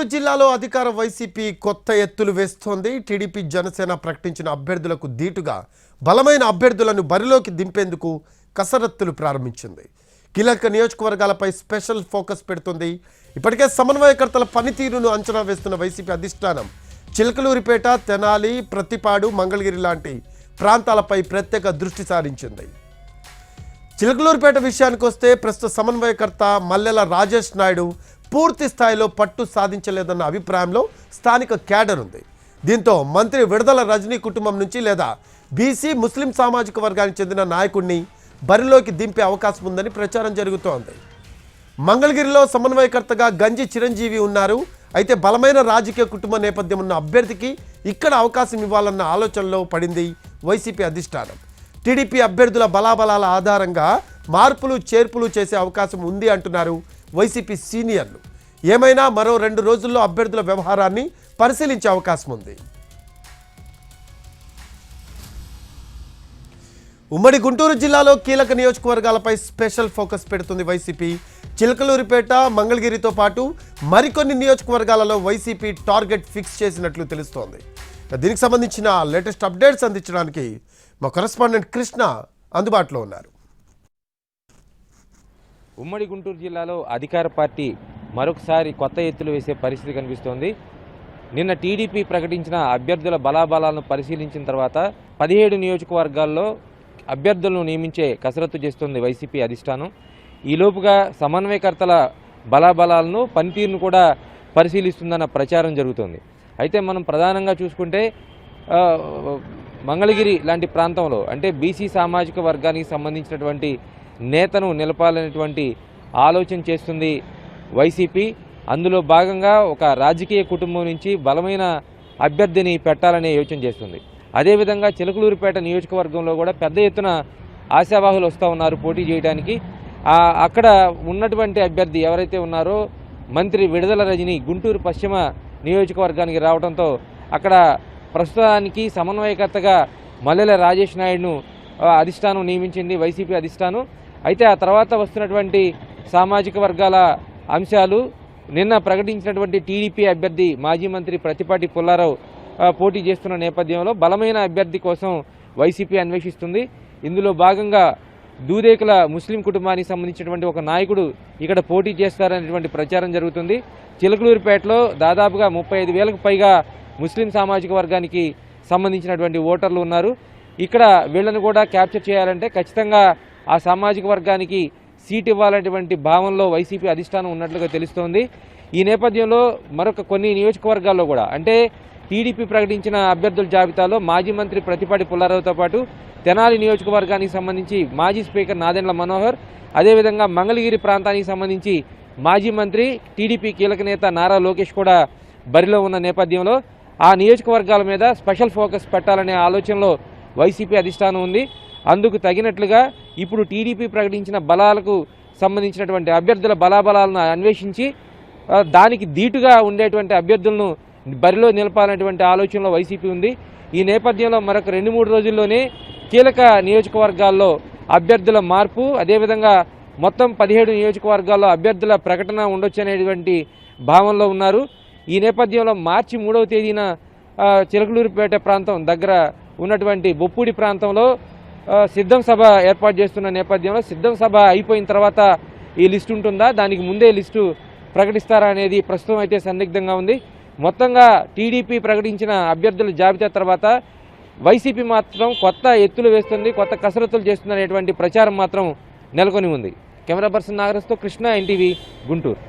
గుంటూరు జిల్లాలో అధికార వైసీపీ కొత్త ఎత్తులు వేస్తోంది. టీడీపీ జనసేన ప్రకటించిన అభ్యర్థులకు దీటుగా బలమైన అభ్యర్థులను బరిలోకి దింపేందుకు కసరత్తులు ప్రారంభించింది. కీలక నియోజకవర్గాలపై స్పెషల్ ఫోకస్ పెడుతుంది. ఇప్పటికే సమన్వయకర్తల పనితీరును అంచనా వేస్తున్న వైసీపీ అధిష్టానం చిలకలూరిపేట తెనాలి ప్రతిపాడు మంగళగిరి లాంటి ప్రాంతాలపై ప్రత్యేక దృష్టి సారించింది. చిలకలూరుపేట విషయానికి వస్తే ప్రస్తుత సమన్వయకర్త మల్లెల రాజేష్ నాయుడు పూర్తి స్థాయిలో పట్టు సాధించలేదన్న అభిప్రాయంలో స్థానిక క్యాడర్ ఉంది. దీంతో మంత్రి విడుదల రజనీ కుటుంబం నుంచి లేదా బీసీ ముస్లిం సామాజిక వర్గానికి చెందిన నాయకుడిని బరిలోకి దింపే అవకాశం ఉందని ప్రచారం జరుగుతోంది. మంగళగిరిలో సమన్వయకర్తగా గంజి చిరంజీవి ఉన్నారు. అయితే బలమైన రాజకీయ కుటుంబ నేపథ్యం ఉన్న అభ్యర్థికి ఇక్కడ అవకాశం ఇవ్వాలన్న ఆలోచనలో పడింది వైసీపీ అధిష్టానం. టీడీపీ అభ్యర్థుల బలాబలాల ఆధారంగా మార్పులు చేర్పులు చేసే అవకాశం ఉంది అంటున్నారు వైసీపీ సీనియర్లు. ఏమైనా మరో రెండు రోజుల్లో అభ్యర్థుల వ్యవహారాన్ని పరిశీలించే అవకాశం ఉంది. ఉమ్మడి గుంటూరు జిల్లాలో కీలక నియోజకవర్గాలపై స్పెషల్ ఫోకస్ పెడుతుంది వైసీపీ. చిలకలూరిపేట మంగళగిరితో పాటు మరికొన్ని నియోజకవర్గాలలో వైసీపీ టార్గెట్ ఫిక్స్ చేసినట్లు తెలుస్తోంది. దీనికి సంబంధించిన లేటెస్ట్ అప్డేట్స్ అందించడానికి మా కరెస్పాండెంట్ కృష్ణ అందుబాటులో ఉన్నారు. ఉమ్మడి గుంటూరు జిల్లాలో అధికార పార్టీ మరొకసారి కొత్త ఎత్తులు వేసే పరిస్థితి కనిపిస్తోంది. నిన్న టీడీపీ ప్రకటించిన అభ్యర్థుల బలాబలాలను పరిశీలించిన తర్వాత పదిహేడు నియోజకవర్గాల్లో అభ్యర్థులను నియమించే కసరత్తు చేస్తుంది వైసీపీ అధిష్టానం. ఈలోపుగా సమన్వయకర్తల బలాబలాలను పనితీరును కూడా పరిశీలిస్తుందన్న ప్రచారం జరుగుతోంది. అయితే మనం ప్రధానంగా చూసుకుంటే మంగళగిరి లాంటి ప్రాంతంలో అంటే బీసీ సామాజిక వర్గానికి సంబంధించినటువంటి నేతను నిలపాలనేటువంటి ఆలోచన చేస్తుంది వైసీపీ. అందులో భాగంగా ఒక రాజకీయ కుటుంబం నుంచి బలమైన అభ్యర్థిని పెట్టాలనే యోచన చేస్తుంది. అదేవిధంగా చిలకలూరుపేట నియోజకవర్గంలో కూడా పెద్ద ఎత్తున ఆశావాహులు వస్తూ ఉన్నారు పోటీ చేయడానికి. అక్కడ ఉన్నటువంటి అభ్యర్థి ఎవరైతే ఉన్నారో మంత్రి విడుదల రజని గుంటూరు పశ్చిమ నియోజకవర్గానికి రావడంతో అక్కడ ప్రస్తుతానికి సమన్వయకర్తగా మల్లెల రాజేష్ నాయుడును అధిష్టానం నియమించింది వైసీపీ అధిష్టానం. అయితే ఆ తర్వాత వస్తున్నటువంటి సామాజిక వర్గాల అంశాలు నిన్న ప్రకటించినటువంటి టీడీపీ అభ్యర్థి మాజీ మంత్రి ప్రతిపాటి పుల్లారావు పోటీ చేస్తున్న నేపథ్యంలో బలమైన అభ్యర్థి కోసం వైసీపీ అన్వేషిస్తుంది. ఇందులో భాగంగా దూదేకుల ముస్లిం కుటుంబానికి సంబంధించినటువంటి ఒక నాయకుడు ఇక్కడ పోటీ చేస్తారనేటువంటి ప్రచారం జరుగుతుంది. చిలకలూరుపేటలో దాదాపుగా ముప్పై ఐదు వేలకు పైగా ముస్లిం సామాజిక వర్గానికి సంబంధించినటువంటి ఓటర్లు ఉన్నారు. ఇక్కడ వీళ్ళను కూడా క్యాప్చర్ చేయాలంటే ఖచ్చితంగా ఆ సామాజిక వర్గానికి సీట్ ఇవ్వాలనేటువంటి భావనలో వైసీపీ అధిష్టానం ఉన్నట్లుగా తెలుస్తోంది. ఈ నేపథ్యంలో మరొక కొన్ని నియోజకవర్గాల్లో కూడా అంటే టీడీపీ ప్రకటించిన అభ్యర్థుల జాబితాలో మాజీ మంత్రి ప్రతిపాటి పుల్లారావుతో పాటు తెనాలి నియోజకవర్గానికి సంబంధించి మాజీ స్పీకర్ నాదెండ్ల మనోహర్ అదేవిధంగా మంగళగిరి ప్రాంతానికి సంబంధించి మాజీ మంత్రి టీడీపీ కీలక నేత నారా లోకేష్ కూడా బరిలో ఉన్న నేపథ్యంలో ఆ నియోజకవర్గాల మీద స్పెషల్ ఫోకస్ పెట్టాలనే ఆలోచనలో వైసీపీ అధిష్టానం ఉంది. అందుకు తగినట్లుగా ఇప్పుడు టీడీపీ ప్రకటించిన బలాలకు సంబంధించినటువంటి అభ్యర్థుల బలాబలాలను అన్వేషించి దానికి ధీటుగా ఉండేటువంటి అభ్యర్థులను బరిలో నిలపాలనేటువంటి ఆలోచనలో వైసీపీ ఉంది. ఈ నేపథ్యంలో మరొక రెండు మూడు రోజుల్లోనే కీలక నియోజకవర్గాల్లో అభ్యర్థుల మార్పు అదేవిధంగా మొత్తం పదిహేడు నియోజకవర్గాల్లో అభ్యర్థుల ప్రకటన ఉండొచ్చు అనేటువంటి భావనలో ఉన్నారు. ఈ నేపథ్యంలో మార్చి మూడవ తేదీన చిలకలూరుపేట ప్రాంతం దగ్గర ఉన్నటువంటి బొప్పూడి ప్రాంతంలో సిద్ధం సభ ఏర్పాటు చేస్తున్న నేపథ్యంలో సిద్ధం సభ అయిపోయిన తర్వాత ఈ లిస్టు ఉంటుందా? దానికి ముందే లిస్టు ప్రకటిస్తారా అనేది ప్రస్తుతం అయితే సందిగ్ధంగా ఉంది. మొత్తంగా టీడీపీ ప్రకటించిన అభ్యర్థుల జాబితా తర్వాత వైసీపీ మాత్రం కొత్త ఎత్తులు వేస్తుంది కొత్త కసరత్తులు చేస్తుంది అనేటువంటి ప్రచారం మాత్రం నెలకొని ఉంది. కెమెరా పర్సన్ నాగరస్తో కృష్ణ ఎన్టీవీ గుంటూరు.